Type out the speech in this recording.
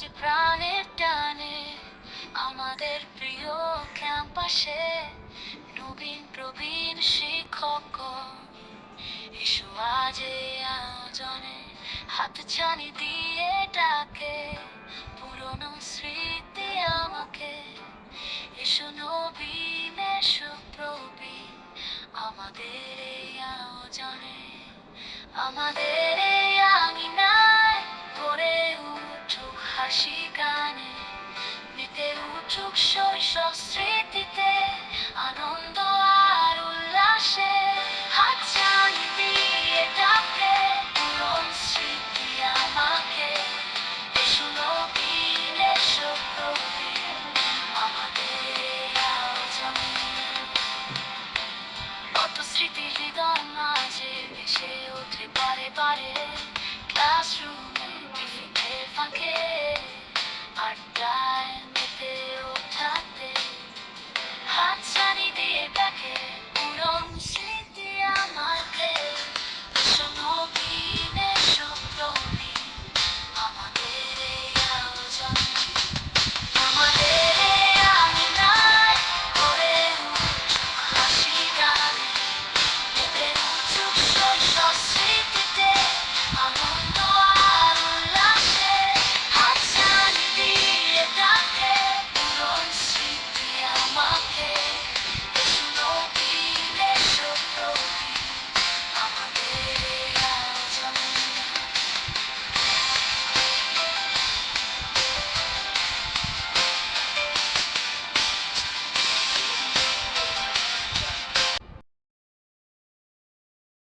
আজ প্রাণের টানে আমাদের প্রিয় ক্যাম্পাসে নবীন প্রবীণ শিক্ষক এসো আজ আয়োজনে হাত ছানি দিয়ে ডাকে, পুরনো স্মৃতি আমাকে। এসো নবীন, এসো প্রবীণ, আমাদের আয়োজনে, আমাদের গানে মেতে উঠুক শৈশব স্মৃতিতে আনন্দ আর উল্লাসে হাত চালি দিয়ে ডাকে পুরন স্মৃতি আমাকে এসো নবীন এসো প্রবীণ আমাদের কত স্মৃতি হৃদয় মাঝে ভেসে ওঠে পারে পারে